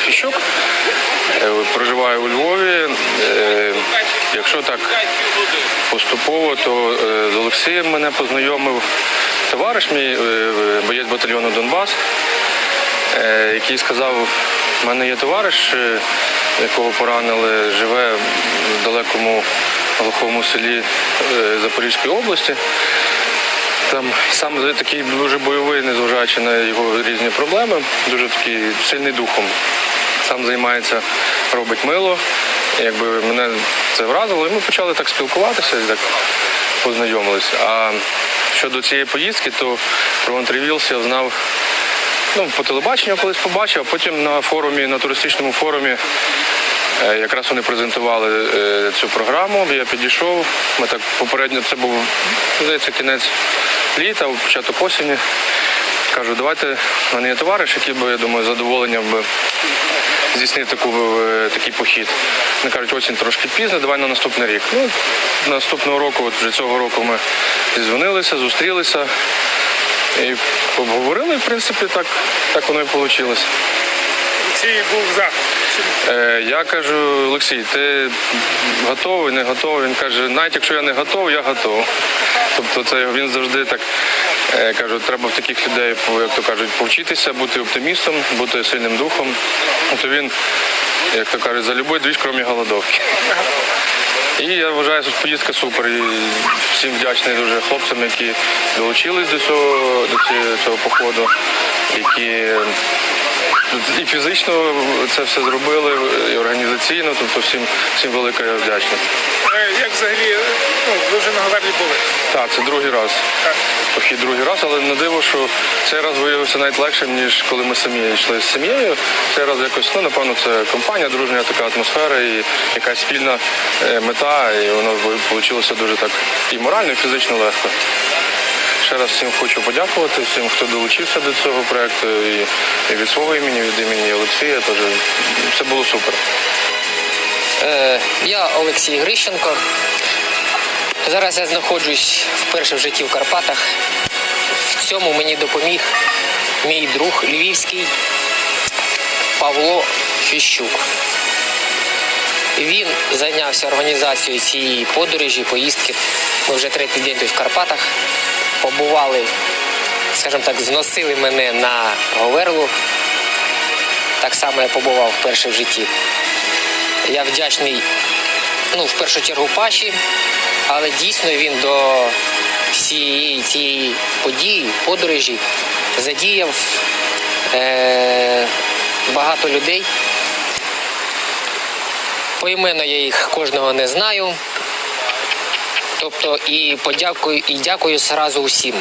Фіщук. Е, Проживаю у Львові. Е, Якщо так поступово, то е, з Олексієм мене познайомив товариш мій, боєць батальйону Донбас, який сказав, в мене є товариш, якого поранили, живе в далекому глухому селі Запорізької області. Там сам такий дуже бойовий, незважаючи на його різні проблеми, дуже такий сильний духом. Сам займається, робить мило. Якби мене це вразило, і ми почали так спілкуватися, так познайомились. А щодо цієї поїздки, то про Монтревілс я знав ну, по телебаченню колись побачив, а потім на форумі, на туристичному форумі Е, Якраз вони презентували е, цю програму. Я підійшов. Ми так попередньо це був здається, кінець літа, початок осені. Кажу, давайте в мене є товариш, який би, я думаю, з задоволенням би здійснив таку, е, такий похід. Вони кажуть, осінь трошки пізно, давай на наступний рік. Ну, наступного року, от вже цього року ми зізвонилися, зустрілися і обговорили, в принципі, так, так воно і вийшло. Олексій був за. Е, Я кажу, Олексій, ти готовий, не готовий? Він каже, навіть якщо я не готовий, я готовий. Тобто це він завжди так е, кажу, треба в таких людей, як то кажуть, повчитися, бути оптимістом, бути сильним духом. То він, як то кажуть, за любой двіж, крім голодовки. І я вважаю, що поїздка супер. І всім вдячний дуже хлопцям, які долучились до цього, до цього походу, які і фізично це все зробили, і організаційно, тобто всім, всім велика вдячність. Як взагалі, ну, ви вже на Говерлі були. Так, це другий раз. Так. Похід другий раз, але не диво, що цей раз виявився навіть легшим, ніж коли ми самі йшли з сім'єю. Цей раз якось, ну напевно, це компанія, дружня така атмосфера і якась спільна е, мета, і воно вийшло дуже так і морально, і фізично легко. Ще раз всім хочу подякувати, всім, хто долучився до цього проекту, і, від свого імені, від імені Олексія. Теж все було супер. Е, Я Олексій Грищенко. Зараз я знаходжусь вперше в житті в Карпатах. В цьому мені допоміг мій друг львівський Павло Фіщук. Він зайнявся організацією цієї подорожі, поїздки. Ми вже третій день тут в Карпатах. Побували, скажімо так, зносили мене на Говерлу. Так само я побував вперше в житті. Я вдячний, ну, в першу чергу Паші, але дійсно він до всієї цієї події, подорожі задіяв е- багато людей. Поіменно я їх кожного не знаю. Тобто і подякую, і дякую зразу усім.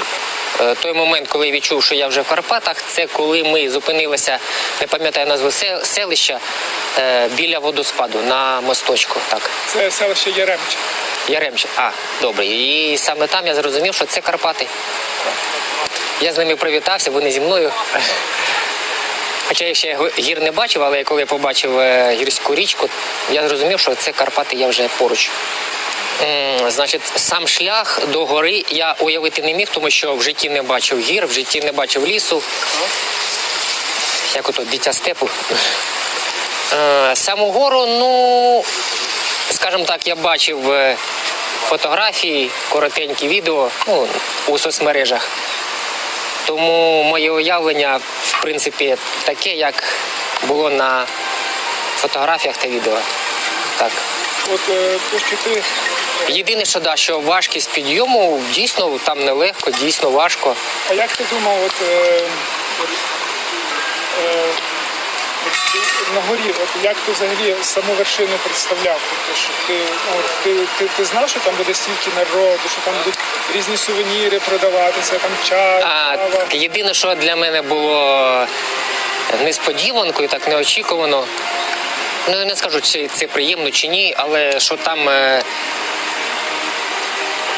Е, Той момент, коли я відчув, що я вже в Карпатах, це коли ми зупинилися, не пам'ятаю назву селища, е, біля водоспаду на мосточку. Так. Це селище Яремче. Яремче. А, добре. І саме там я зрозумів, що це Карпати. Я з ними привітався, вони зі мною. Хоча я ще гір не бачив, але коли я побачив е, гірську річку, я зрозумів, що це Карпати я вже поруч. Значить, сам шлях до гори я уявити не міг, тому що в житті не бачив гір, в житті не бачив лісу. Як ото дитя степу. Е, Саму гору, ну, скажімо так, я бачив е, фотографії, коротенькі відео ну, у соцмережах. Тому моє уявлення, в принципі, таке, як було на фотографіях та відео. Так. От е, трошки ти Єдине, що да, що важкість підйому дійсно там нелегко, дійсно важко. А як ти думав, от, е, е, на горі, от як ти взагалі саму вершину представляв? Тобто, що ти, ну, от, ти, ти, ти знав, що там буде стільки народу, що там будуть різні сувеніри продаватися, там чай, А кава. єдине, що для мене було несподіванкою, так неочікувано. Ну, я не скажу, чи це приємно чи ні, але що там, е,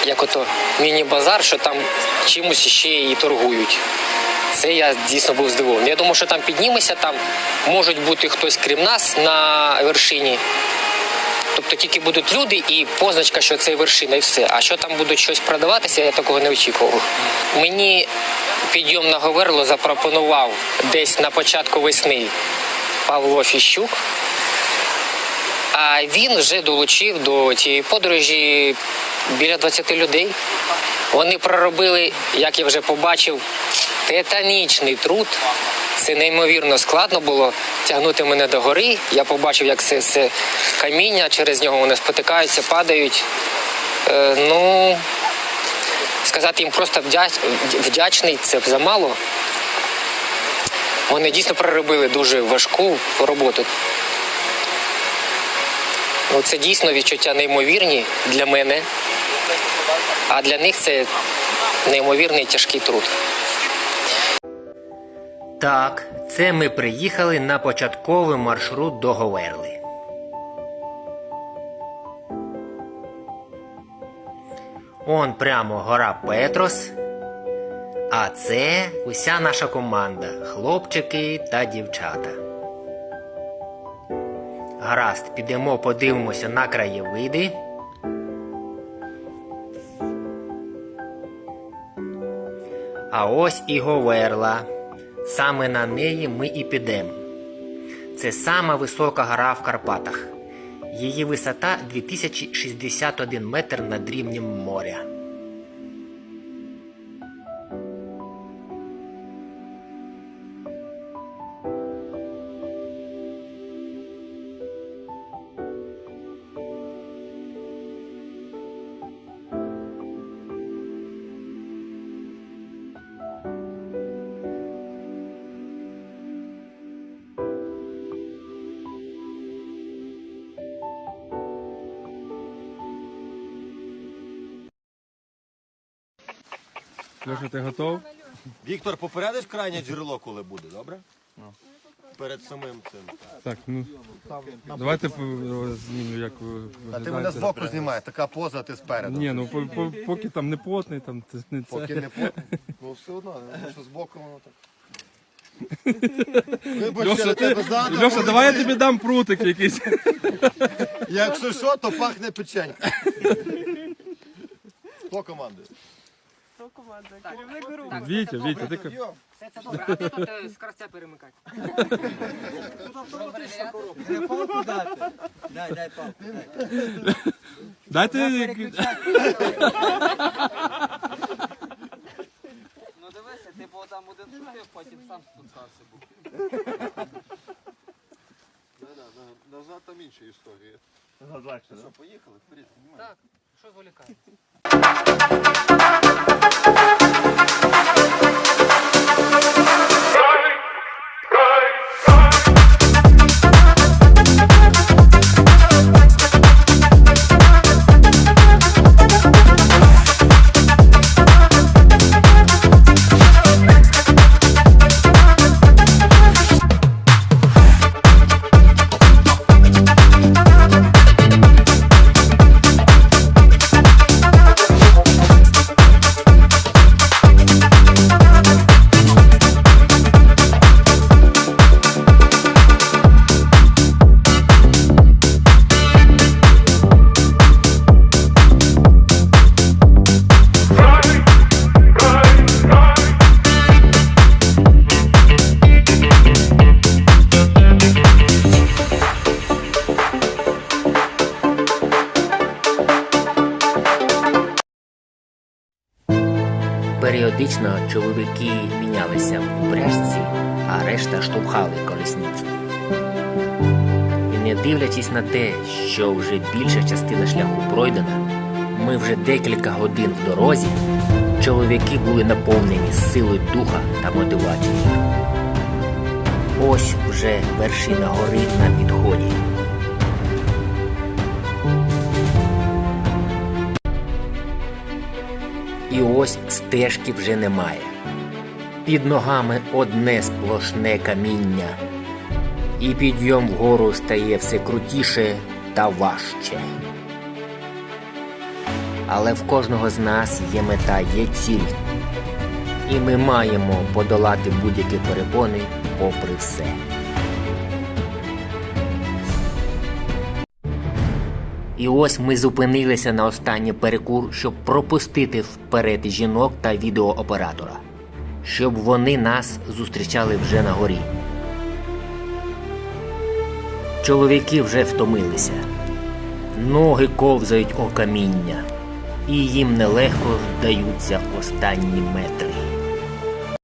як ото міні-базар, що там чимось ще і торгують. Це я дійсно був здивований. Я думав, що там піднімемося, там можуть бути хтось крім нас на вершині. Тобто тільки будуть люди і позначка, що це вершина, і все. А що там будуть щось продаватися, я такого не очікував. Мені підйом на Говерло запропонував десь на початку весни Павло Фіщук. А він вже долучив до цієї подорожі біля 20 людей. Вони проробили, як я вже побачив, титанічний труд. Це неймовірно складно було тягнути мене до гори. Я побачив, як це, це каміння, через нього вони спотикаються, падають. Е, ну, сказати їм просто вдяч- вдячний, це замало. Вони дійсно проробили дуже важку роботу. Ну, це дійсно відчуття неймовірні для мене, а для них це неймовірний тяжкий труд. Так, це ми приїхали на початковий маршрут до Говерли. Он прямо гора Петрос. А це уся наша команда, хлопчики та дівчата. Гаразд, підемо подивимося на краєвиди. А ось і Говерла. Саме на неї ми і підемо. Це сама висока гора в Карпатах. Її висота 2061 метр над рівнем моря. Леша, ти готов? Віктор, попередиш крайнє джерело, коли буде, добре? Перед самим цим. Так, ну. Давайте зніму, як ви А ти мене виглядаєте. збоку знімаєш, така поза, ти спереду. Ні, ну по- по- поки там не плотний, там це не це. Поки не по... Ну все одно, ну, що збоку воно так. Вибачте, Льоша, на ти, тебе задом. Льоша, давай я тобі дам прутик якийсь. Якщо що, то пахне печенька. Хто командує? Вітя, Вітя, ти ка- Все це добре, а ти тут скоростя перемикати. Дайте. Ну дивися, ти бо там один шутив, потім сам спускався був. Назад там інші історії. Що, поїхали? Вперед, знімай. Так, що зволікає? Періодично чоловіки мінялися в упряжці, а решта штовхали колесницю. І не дивлячись на те, що вже більша частина шляху пройдена, ми вже декілька годин в дорозі, чоловіки були наповнені силою духа та мотивацією. Ось вже вершина гори на підході. І ось стежки вже немає. Під ногами одне сплошне каміння, і підйом вгору стає все крутіше та важче. Але в кожного з нас є мета, є ціль. І ми маємо подолати будь-які перепони попри все. І ось ми зупинилися на останній перекур, щоб пропустити вперед жінок та відеооператора, щоб вони нас зустрічали вже на горі. Чоловіки вже втомилися. Ноги ковзають о каміння, і їм нелегко даються останні метри.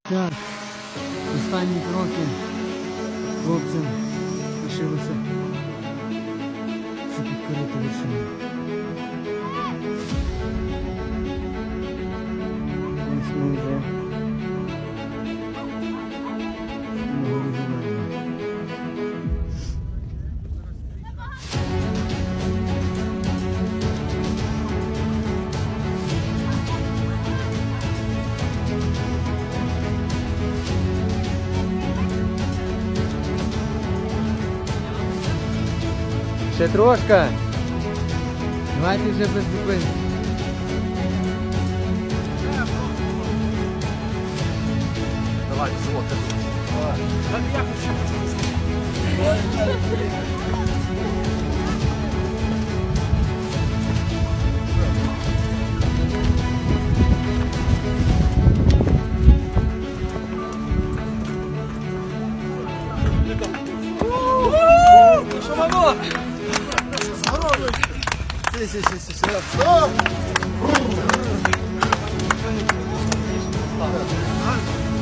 Так, останні кроки хлопцям лишилося вершину. Ось ми. Давайте вже без зупинки. Давай, золото. Давай. Так я хочу. si, si, si, si, si. Stop!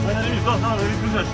Hadi bir bak, hadi bir güzel.